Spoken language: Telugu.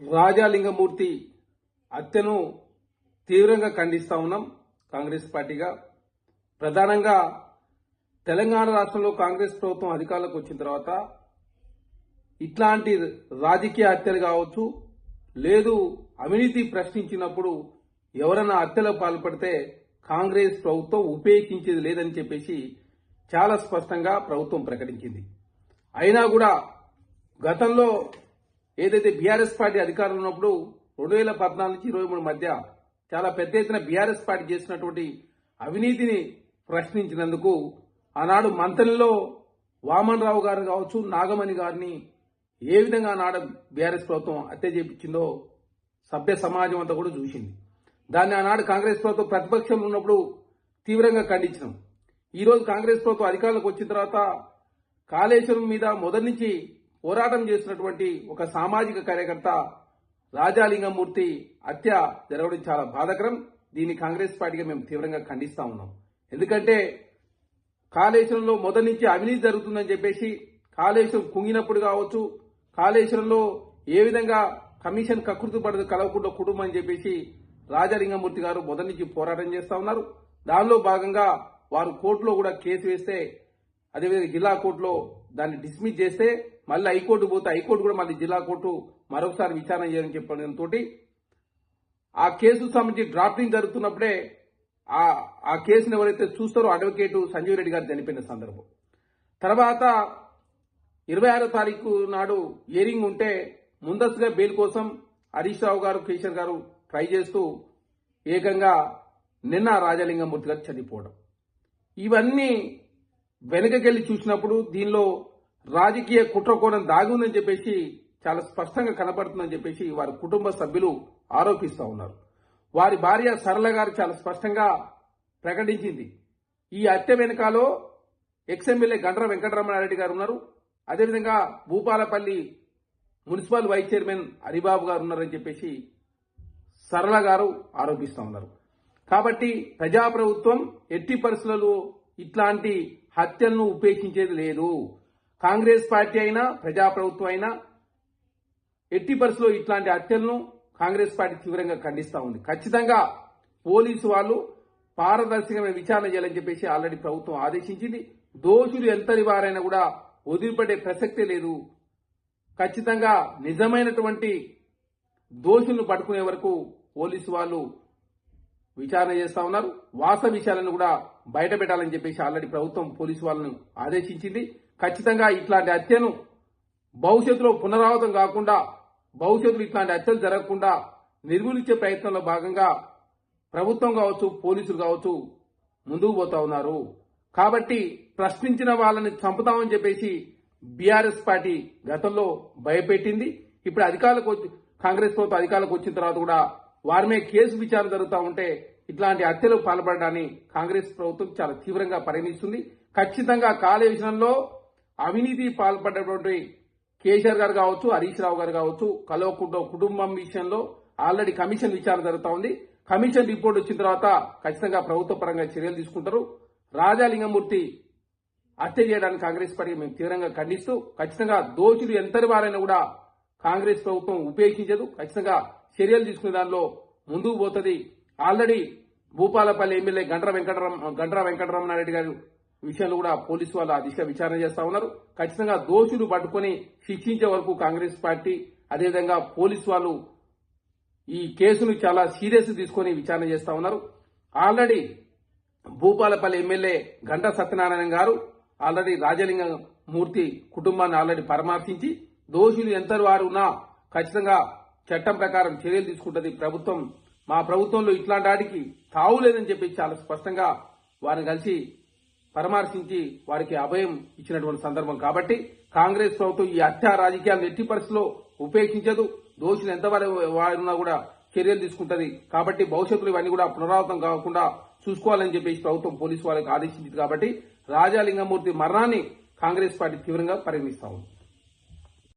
రాజాలింగమూర్తి హత్యను తీవ్రంగా ఖండిస్తా ఉన్నాం కాంగ్రెస్ పార్టీగా. ప్రధానంగా తెలంగాణ రాష్ట్రంలో కాంగ్రెస్ ప్రభుత్వం అధికారంలోకి వచ్చిన తర్వాత ఇట్లాంటి రాజకీయ హత్యలు కావచ్చు లేదు అవినీతి ప్రశ్నించినప్పుడు ఎవరైనా హత్యలకు పాల్పడితే కాంగ్రెస్ ప్రభుత్వం ఉపేక్షించేది లేదని చెప్పేసి చాలా స్పష్టంగా ప్రభుత్వం ప్రకటించింది. అయినా కూడా గతంలో ఏదైతే బీఆర్ఎస్ పార్టీ అధికారంలో ఉన్నప్పుడు రెండు వేల పద్నాలుగు నుంచి ఇరవై మూడు మధ్య చాలా పెద్ద ఎత్తున బీఆర్ఎస్ పార్టీ చేసినటువంటి అవినీతిని ప్రశ్నించినందుకు ఆనాడు మంత్రుల్లో వామన్ రావు గారు కావచ్చు నాగమణి గారిని ఏ విధంగా ఆనాడు బీఆర్ఎస్ ప్రభుత్వం హత్య చేపించిందో సభ్య సమాజం అంతా కూడా చూసింది. దాన్ని ఆనాడు కాంగ్రెస్ ప్రభుత్వం ప్రతిపక్షంలో ఉన్నప్పుడు తీవ్రంగా ఖండించినాం. ఈ రోజు కాంగ్రెస్ ప్రభుత్వం అధికారంలోకి వచ్చిన తర్వాత కాళేశ్వరం మీద మొదటి నుంచి పోరాటం చేసినటువంటి ఒక సామాజిక కార్యకర్త రాజాలింగమూర్తి హత్య జరగడం చాలా బాధకరం. దీన్ని కాంగ్రెస్ పార్టీగా మేము తీవ్రంగా ఖండిస్తా ఉన్నాం. ఎందుకంటే కాళేశ్వరంలో మొదటి నుంచి అవినీతి జరుగుతుందని చెప్పేసి కాళేశ్వరం కుంగినప్పుడు కావచ్చు కాళేశ్వరంలో ఏ విధంగా కమిషన్ కకృతి పడదు కలవకుండా కుటుంబం అని చెప్పేసి రాజాలింగమూర్తి గారు మొదటి నుంచి పోరాటం చేస్తా ఉన్నారు. దానిలో భాగంగా వారు కోర్టులో కూడా కేసు వేస్తే అదేవిధంగా జిల్లా కోర్టులో దాన్ని డిస్మిస్ చేస్తే మళ్ళీ హైకోర్టు పోతే హైకోర్టు కూడా మళ్ళీ జిల్లా కోర్టు మరొకసారి విచారణ చేయాలని చెప్పడంతో ఆ కేసుకు సంబంధించి డ్రాఫ్టింగ్ జరుగుతున్నప్పుడే ఆ ఆ కేసును ఎవరైతే చూస్తారో అడ్వకేటు సంజీవ్ రెడ్డి గారు చనిపోయిన సందర్భం. తర్వాత ఇరవై ఆరో తారీఖు నాడు హియరింగ్ ఉంటే ముందస్తుగా బెయిల్ కోసం హరీష్ రావు గారు కేసీఆర్ గారు ట్రై చేస్తూ ఏకంగా నిన్న రాజలింగమూర్తి గారు చనిపోవడం. ఇవన్నీ వెనుకకెళ్ళి చూసినప్పుడు దీనిలో రాజకీయ కుట్రకోణం దాగి ఉందని చెప్పేసి చాలా స్పష్టంగా కనపడుతుందని చెప్పేసి వారి కుటుంబ సభ్యులు ఆరోపిస్తూ ఉన్నారు. వారి భార్య సరళ గారు చాలా స్పష్టంగా ప్రకటించింది. ఈ హత్య వెనుకాలో ఎక్స్ఎమ్మెల్యే గండ్ర వెంకటరమణారెడ్డి గారు ఉన్నారు. అదేవిధంగా Bhupalpally municipal vice chairman Haribabu గారు ఉన్నారని చెప్పేసి సరళ గారు ఆరోపిస్తూ ఉన్నారు. కాబట్టి ప్రజాప్రభుత్వం ఎట్టి పరిస్థితులలో ఇట్లాంటి హత్యలను ఉపేక్షించేది లేదు. కాంగ్రెస్ పార్టీ అయినా ప్రజాప్రభుత్వం అయినా ఎట్టి పరిస్థితుల్లో ఇట్లాంటి హత్యలను కాంగ్రెస్ పార్టీ తీవ్రంగా ఖండిస్తా ఉంది. ఖచ్చితంగా పోలీసు వాళ్ళు పారదర్శకమైన విచారణ చేయాలని చెప్పేసి ఆల్రెడీ ప్రభుత్వం ఆదేశించింది. దోషులు ఎంతటి వారైనా కూడా వదిలిపడే ప్రసక్తే లేదు. ఖచ్చితంగా నిజమైనటువంటి దోషులను పట్టుకునే వరకు పోలీసు వాళ్ళు విచారణ చేస్తా ఉన్నారు. వాస్తవ విషయాలను కూడా బయట పెట్టాలని చెప్పేసి ఆల్రెడీ ప్రభుత్వం పోలీసు వాళ్ళను ఆదేశించింది. ఖచ్చితంగా ఇట్లాంటి హత్యను భవిష్యత్తులో పునరావృతం కాకుండా భవిష్యత్తులో ఇట్లాంటి హత్యలు జరగకుండా నిర్మూలించే ప్రయత్నంలో భాగంగా ప్రభుత్వం కావచ్చు పోలీసులు కావచ్చు ముందుకు పోతా ఉన్నారు. కాబట్టి ప్రశ్నించిన వాళ్ళని చంపుతామని చెప్పేసి బీఆర్ఎస్ పార్టీ గతంలో భయపెట్టింది. ఇప్పుడు అధికారులకు వచ్చి కాంగ్రెస్ ప్రభుత్వం అధికారులకు వచ్చిన తర్వాత కూడా వారి మీద కేసు విచారణ జరుగుతూ ఉంటే ఇట్లాంటి హత్యలు పాల్పడడాన్ని కాంగ్రెస్ ప్రభుత్వం చాలా తీవ్రంగా పరిగణిస్తుంది. ఖచ్చితంగా కాలే విషయంలో అవినీతి పాల్పడ్డటువంటి కేసీఆర్ గారు కావచ్చు హరీష్ రావు గారు కావచ్చు కల్వకుంట కుటుంబం విషయంలో ఆల్రెడీ కమిషన్ విచారణ జరుగుతూ ఉంది. కమిషన్ రిపోర్ట్ వచ్చిన తర్వాత ఖచ్చితంగా ప్రభుత్వ పరంగా చర్యలు తీసుకుంటారు. రాజాలింగమూర్తి హత్య చేయడానికి కాంగ్రెస్ పార్టీ మేము తీవ్రంగా ఖండిస్తూ ఖచ్చితంగా దోషులు ఎంతటి వారైనా కూడా కాంగ్రెస్ ప్రభుత్వం ఉపేక్షించదు. ఖచ్చితంగా చర్యలు తీసుకునే దానిలో ముందుకు పోతుంది. ఆల్రెడీ భూపాలపల్లి ఎమ్మెల్యే గండ్ర వెంకటరమ గండ్ర వెంకటరమణారెడ్డి గారు విషయంలో కూడా పోలీసు వాళ్ళు ఆ దిశగా విచారణ చేస్తా ఉన్నారు. ఖచ్చితంగా దోషులు పట్టుకొని శిక్షించే వరకు కాంగ్రెస్ పార్టీ అదేవిధంగా పోలీసు వాళ్ళు ఈ కేసును చాలా సీరియస్ తీసుకొని విచారణ చేస్తా ఉన్నారు. ఆల్రెడీ భూపాలపల్లి ఎమ్మెల్యే గంట సత్యనారాయణ గారు ఆల్రెడీ రాజలింగ మూర్తి కుటుంబాన్ని ఆల్రెడీ పరామర్శించి దోషులు ఎంత వారు ఉన్నా ఖచ్చితంగా చట్టం ప్రకారం చర్యలు తీసుకుంటుంది ప్రభుత్వం. మా ప్రభుత్వంలో ఇట్లాంటి వాటికి తావులేదని చెప్పి చాలా స్పష్టంగా వారిని కలిసి పరామర్శించి వారికి అభయం ఇచ్చినటువంటి సందర్భం కాబట్టి కాంగ్రెస్ ప్రభుత్వం ఈ హత్య రాజకీయాలను ఎట్టి పరిస్థితిలో ఉపేక్షించదు. దోషులు ఎంతవరకు వారున్నా కూడా చర్యలు తీసుకుంటది. కాబట్టి భవిష్యత్తులో ఇవన్నీ కూడా పునరావృతం కాకుండా చూసుకోవాలని చెప్పేసి ప్రభుత్వం పోలీసు వాళ్ళకి ఆదేశించింది కాబట్టి రాజాలింగమూర్తి మరణాన్ని కాంగ్రెస్ పార్టీ తీవ్రంగా పరిగణిస్తా ఉంది.